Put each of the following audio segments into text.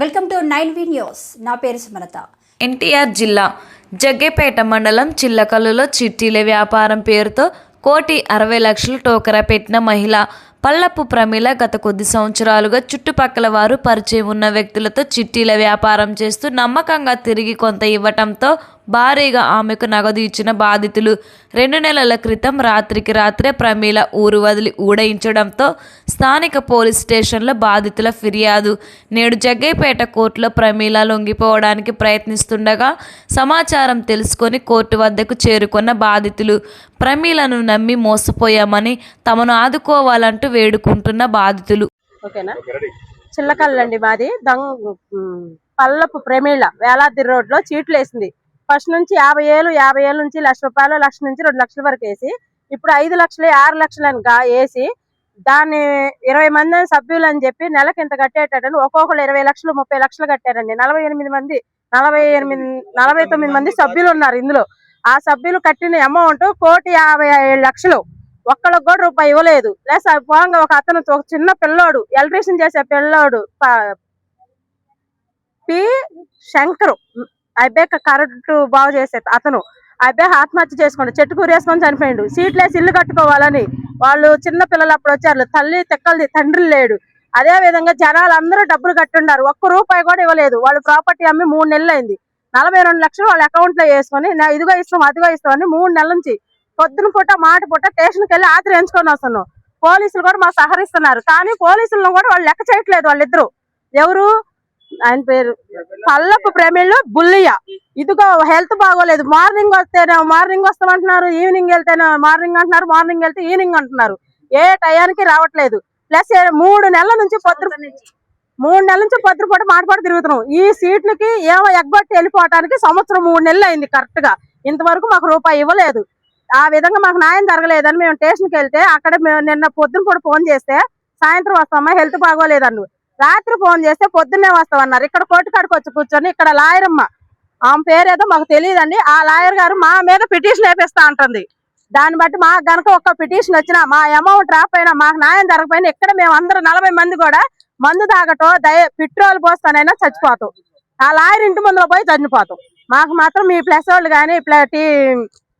Welcome to nine V news. నా పేరు సుమలత. ఎన్టీఆర్ జిల్లా జగ్గేపేట మండలం చిల్లకల్లులో చిట్టీల వ్యాపారం పేరుతో కోటి అరవై లక్షలు టోకరా పెట్టిన మహిళ పల్లపు ప్రమిళ గత కొద్ది సంవత్సరాలుగా చుట్టుపక్కల వారు పరిచయం ఉన్న వ్యక్తులతో చిట్టీల వ్యాపారం చేస్తూ నమ్మకంగా తిరిగి కొంత ఇవ్వటంతో భారీగా ఆమెకు నగదు ఇచ్చిన బాధితులు రెండు నెలల క్రితం రాత్రికి రాత్రే ప్రమీల ఊరు వదిలి ఊడయించడంతో స్థానిక పోలీస్ స్టేషన్లో బాధితుల ఫిర్యాదు. నేడు జగ్గైపేట కోర్టులో ప్రమీల లొంగిపోవడానికి ప్రయత్నిస్తుండగా సమాచారం తెలుసుకొని కోర్టు వద్దకు చేరుకున్న బాధితులు ప్రమీలను నమ్మి మోసపోయామని తమను ఆదుకోవాలంటూ వేడుకుంటున్న బాధితులు. ఓకేనా? చిల్లకల్లండి మాది. దొంగ పల్లపు ప్రమీళ వేలాది రోడ్లో చీట్లు వేసింది ఫస్ట్ నుంచి యాభై ఏళ్ళు యాభై ఏళ్ళ నుంచి లక్ష రూపాయలు లక్ష నుంచి రెండు లక్షల వరకు వేసి ఇప్పుడు ఐదు లక్షలు ఆరు లక్షలు అని వేసి దాన్ని ఇరవై మంది సభ్యులు అని చెప్పి నెలకి ఇంత కట్టేటట్టు ఒక్కొక్కరు ఇరవై లక్షలు ముప్పై లక్షలు కట్టారండి. నలభై ఎనిమిది మంది నలభై ఎనిమిది నలభై తొమ్మిది మంది సభ్యులు ఉన్నారు ఇందులో. ఆ సభ్యులు కట్టిన అమౌంట్ కోటి యాభై ఏడు లక్షలు. ఒక్కళ్ళకి కూడా రూపాయి ఇవ్వలేదు. లేకపోతే పోగా ఒక అతను ఒక చిన్న పిల్లోడు ఎలక్ట్రీషియన్ చేసే పిల్లోడు పి శంకరు. అబ్బాయి కరెంటు బాగు చేసే అతను అబ్బాయి ఆత్మహత్య చేసుకోండి చెట్టు కూరేసుకొని చనిపోయిండు. సీట్లేసి ఇల్లు కట్టుకోవాలని వాళ్ళు చిన్న పిల్లలు అప్పుడు వచ్చారు. తల్లి తెక్కలది తండ్రి లేడు. అదే విధంగా జనాలు అందరూ డబ్బులు కట్టుండారు. ఒక్క రూపాయి కూడా ఇవ్వలేదు. వాళ్ళు ప్రాపర్టీ అమ్మి మూడు నెలలు అయింది. నలభై రెండు లక్షలు వాళ్ళ అకౌంట్లో వేసుకొని "నా ఇదిగో ఇస్తాం అదిగో ఇస్తాం అని మూడు నెలల నుంచి పొద్దున పూట మాట పూట స్టేషన్కి వెళ్ళి ఆశ్రయించుకొని వస్తున్నాం. పోలీసులు కూడా మాకు సహరిస్తున్నారు కానీ పోలీసులను కూడా వాళ్ళు లెక్క చేయట్లేదు వాళ్ళిద్దరు. ఎవరు? ఆయన పేరు పల్లపు ప్రమేళ్ళు బుల్లియ ఇదిగో హెల్త్ బాగోలేదు. మార్నింగ్ వస్తేనే మార్నింగ్ వస్తామంటున్నారు ఈవినింగ్ వెళ్తేనే మార్నింగ్ అంటున్నారు మార్నింగ్ వెళ్తే ఈవినింగ్ అంటున్నారు. ఏ టయానికి రావట్లేదు. ప్లస్ మూడు నెలల నుంచి పొద్దు మూడు నెలల నుంచి పొద్దు పూట మాటపాటు తిరుగుతున్నాం. ఈ సీట్లకి ఏమో ఎగ్గొట్టి వెళ్ళిపోవటానికి సంవత్సరం మూడు నెలలు అయింది కరెక్ట్గా. ఇంతవరకు మాకు రూపాయి ఇవ్వలేదు. ఆ విధంగా మాకు న్యాయం జరగలేదని మేము స్టేషన్కి వెళ్తే అక్కడ మేము నిన్న పొద్దున పూట ఫోన్ చేస్తే సాయంత్రం వస్తామా హెల్త్ బాగోలేదన్ను రాత్రి ఫోన్ చేస్తే పొద్దున్నే వస్తామన్నారు ఇక్కడ కోర్టు కాడికి వచ్చి కూర్చొని ఇక్కడ లాయర్ అమ్మ ఆమె పేరేదో మాకు తెలియదండి. ఆ లాయర్ గారు మా మీద పిటిషన్ వేపిస్తా అంటుంది. దాన్ని బట్టి మాకు గనక ఒక్క పిటిషన్ వచ్చినా మా అమౌంట్ రాకపోయినా మాకు న్యాయం జరగకపోయినా ఇక్కడ మేము అందరం నలభై మంది కూడా మందు తాగటం దయ పెట్రోల్ పోస్తానైనా చచ్చిపోతాం. ఆ లాయర్ ఇంటి ముందులో పోయి చనిపోతాం. మాకు మాత్రం మీ ప్లస్ వాళ్ళు కానీ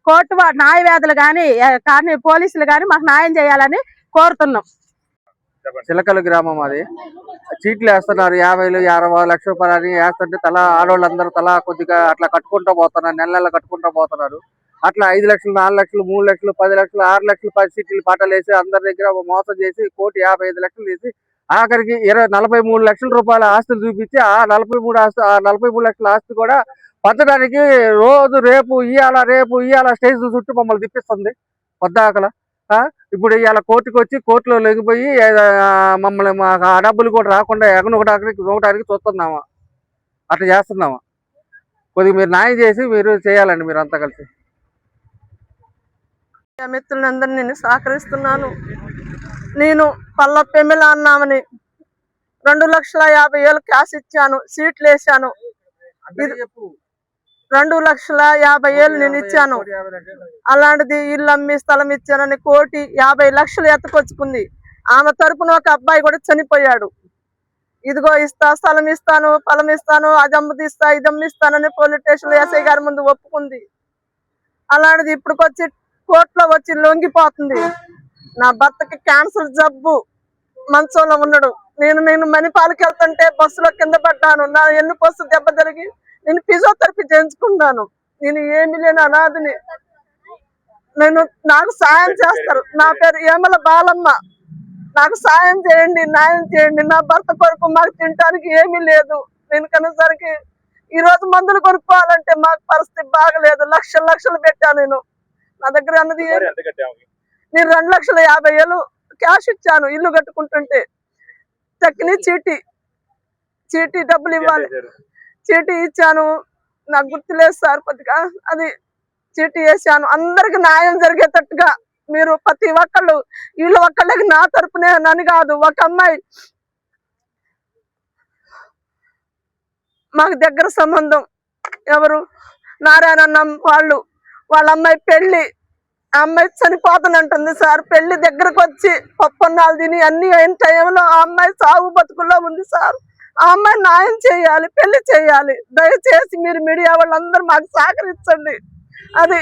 కోర్టు వా- కానీ కానీ పోలీసులు కానీ మాకు న్యాయం చేయాలని కోరుతున్నాం. చిలకల గ్రామం అది. చీట్లు వేస్తున్నారు. యాభైలు అరవై లక్ష రూపాయలు అని వేస్తుంటే తలా ఆడవాళ్ళందరూ తలా కొద్దిగా అట్లా కట్టుకుంటూ పోతున్నారు. నెల నెల కట్టుకుంటూ పోతున్నారు. అట్లా ఐదు లక్షలు నాలుగు లక్షలు మూడు లక్షలు పది లక్షలు ఆరు లక్షలు పది సీట్లు పాటలు వేసి అందరి దగ్గర మోసం చేసి కోటి యాభై ఐదు లక్షలు తీసి ఆఖరికి ఇరవై నలభై మూడు లక్షల రూపాయల ఆస్తులు చూపించి ఆ నలభై మూడు ఆస్తి ఆ నలభై మూడు లక్షల ఆస్తి కూడా పద్దడానికి రోజు రేపు ఇయ్యాల రేపు ఇయ్యాల స్టేజ్ చుట్టూ మమ్మల్ని తిప్పిస్తుంది. పొద్దాకలా. ఇప్పుడు ఇవాళ కోర్టుకి వచ్చి కోర్టులో లెగిపోయి మమ్మల్ని మాకు ఆ డబ్బులు కూడా రాకుండా ఎగనొకటానికి ఒకటానికి చూస్తున్నామా? అట్లా చేస్తున్నామా? కొద్దిగా మీరు న్యాయం చేసి మీరు చేయాలండి మీరు అంతా కలిసి. మిత్రులందరినీ నేను సహకరిస్తున్నాను. నేను పల్ల పెమిల అన్నామని రెండు లక్షల యాభై వేలు క్యాష్ ఇచ్చాను సీట్లు వేసాను రెండు లక్షల యాభై వేలు నేను ఇచ్చాను. అలాంటిది ఇల్లు అమ్మి స్థలం ఇచ్చానని కోటి యాభై లక్షలు ఎత్తుకొచ్చుకుంది. ఆమె తరపున ఒక అబ్బాయి కూడా చనిపోయాడు. ఇదిగో ఇస్తా స్థలం ఇస్తాను పొలం ఇస్తాను అది అమ్ముతిస్తా ఇది అమ్మిస్తానని పోలీస్ స్టేషన్ ఎస్ఐ గారి ముందు ఒప్పుకుంది. అలాంటిది ఇప్పటికొచ్చి కోర్టులో వచ్చి లొంగిపోతుంది. నా భర్తకి క్యాన్సర్ జబ్బు మంచంలో ఉన్నాడు. నేను నేను మణిపాలకి వెళ్తుంటే బస్సులో కింద పడ్డాను. నా ఎన్ను బస్సు దెబ్బ జరిగి నేను ఫిజియోథెరపీ చేయించుకున్నాను. నేను ఏమి లేని అనాథని నేను నాకు సాయం చేస్తారు. నా పేరు ఏమల బాలమ్మ. నాకు సాయం చేయండి న్యాయం చేయండి. నా భర్త కొరకు మాకు తినడానికి ఏమీ లేదు. నేను కనేసరికి ఈ రోజు మందులు కొనుక్కోవాలంటే మాకు పరిస్థితి బాగలేదు. లక్షలు లక్షలు పెట్టాను నేను. నా దగ్గర అన్నది నేను రెండు లక్షల యాభై వేలు క్యాష్ ఇచ్చాను ఇల్లు కట్టుకుంటుంటే. చక్కని చీటీ చీటీ డబ్బులు ఇవ్వాలి. చీటీ ఇచ్చాను. నాకు గుర్తులేదు సార్ కొద్దిగా. అది చీటీ వేసాను అందరికి న్యాయం జరిగేటట్టుగా మీరు ప్రతి ఒక్కళ్ళు వీళ్ళు ఒక్కళ్ళకి నా తరపునే నన్ను కాదు ఒక అమ్మాయి. మాకు దగ్గర సంబంధం ఎవరు? నారాయణ వాళ్ళు. వాళ్ళ అమ్మాయి పెళ్ళి ఆ అమ్మాయి చనిపోతానంటుంది సార్. పెళ్ళి దగ్గరకు వచ్చి పప్పన్నాలు తిని అన్ని అయిన టైంలో ఆ అమ్మాయి సాగు బతుకుల్లో ఉంది సార్. ఆ అమ్మాయి న్యాయం చేయాలి పెళ్ళి చేయాలి. దయచేసి మీరు మీడియా వాళ్ళందరూ మాకు సహకరించండి. అది